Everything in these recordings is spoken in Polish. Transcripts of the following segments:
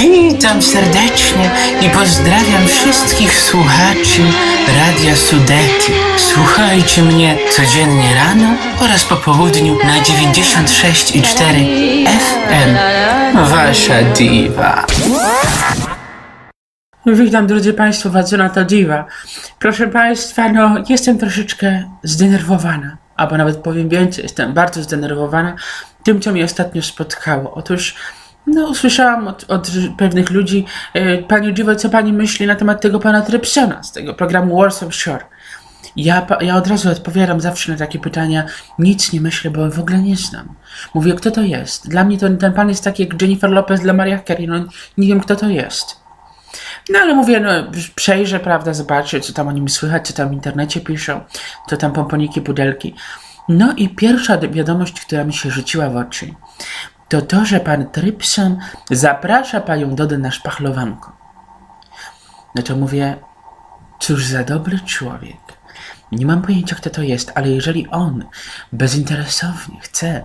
Witam serdecznie i pozdrawiam wszystkich słuchaczy Radia Sudety. Słuchajcie mnie codziennie rano oraz po południu na 96,4 FM. Wasza diwa. Witam drodzy Państwo, Wadzona to Diwa. Proszę Państwa, no jestem troszeczkę zdenerwowana, albo nawet powiem więcej, jestem bardzo zdenerwowana tym, co mnie ostatnio spotkało. Otóż, no usłyszałam od, od pewnych ludzi, e, Pani Diwo, co Pani myśli na temat tego Pana Trypsona z tego programu Warsaw Shore. Ja, ja od razu odpowiadam zawsze na takie pytania. Nic nie myślę, bo w ogóle nie znam. Mówię, kto to jest? Dla mnie to, ten pan jest taki jak Jennifer Lopez dla Mariah Carey. No, nie wiem, kto to jest. No ale mówię, no przejrzę, prawda, zobaczę, co tam o nim słychać, co tam w internecie piszą, co tam pomponiki, pudelki. No i pierwsza wi- wiadomość, która mi się rzuciła w oczy, to to, że pan Trypson zaprasza panią Dodę na szpachlowanko. No to mówię, cóż za dobry człowiek. Nie mam pojęcia, kto to jest, ale jeżeli on bezinteresownie chce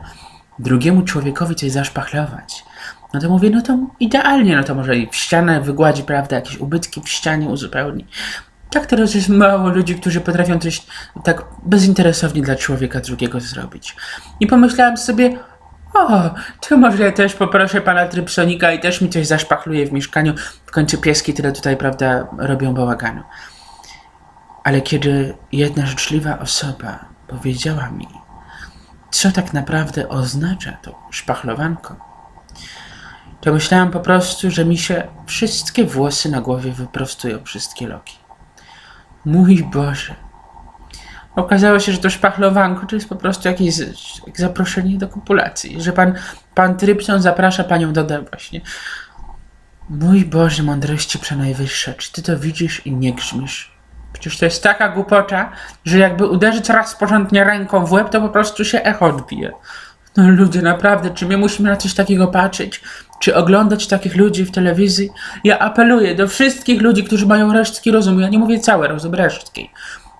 drugiemu człowiekowi coś zaszpachlować, no to mówię, no to idealnie, no to może i w ścianę wygładzi, prawda, jakieś ubytki w ścianie uzupełni. Tak teraz jest mało ludzi, którzy potrafią coś tak bezinteresownie dla człowieka drugiego zrobić. I pomyślałam sobie, o, to może ja też poproszę pana Trypsonika i też mi coś zaszpachluje w mieszkaniu. W końcu pieski tyle tutaj, prawda, robią bałaganu. Ale kiedy jedna życzliwa osoba powiedziała mi, co tak naprawdę oznacza to szpachlowanko, to myślałam po prostu, że mi się wszystkie włosy na głowie wyprostują, wszystkie loki. Mój Boże. Okazało się, że to szpachlowanko to jest po prostu jakieś zaproszenie do kopulacji, że pan, pan Trypson zaprasza panią Dodę właśnie. Mój Boże, mądrości przenajwyższa, czy ty to widzisz i nie grzmisz? Przecież to jest taka głupota, że jakby uderzyć raz porządnie ręką w łeb, to po prostu się echo odbije. No ludzie, naprawdę, czy my musimy na coś takiego patrzeć? Czy oglądać takich ludzi w telewizji? Ja apeluję do wszystkich ludzi, którzy mają resztki rozumu. Ja nie mówię całe rozum, resztki.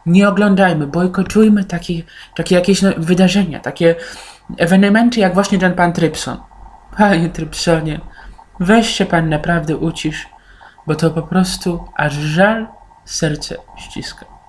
Nie oglądajmy, bojkotujmy takie, takie jakieś no, wydarzenia, takie ewenementy jak właśnie ten pan Trypson. Panie Trypsonie, weź się pan naprawdę ucisz, bo to po prostu aż żal serce ściska.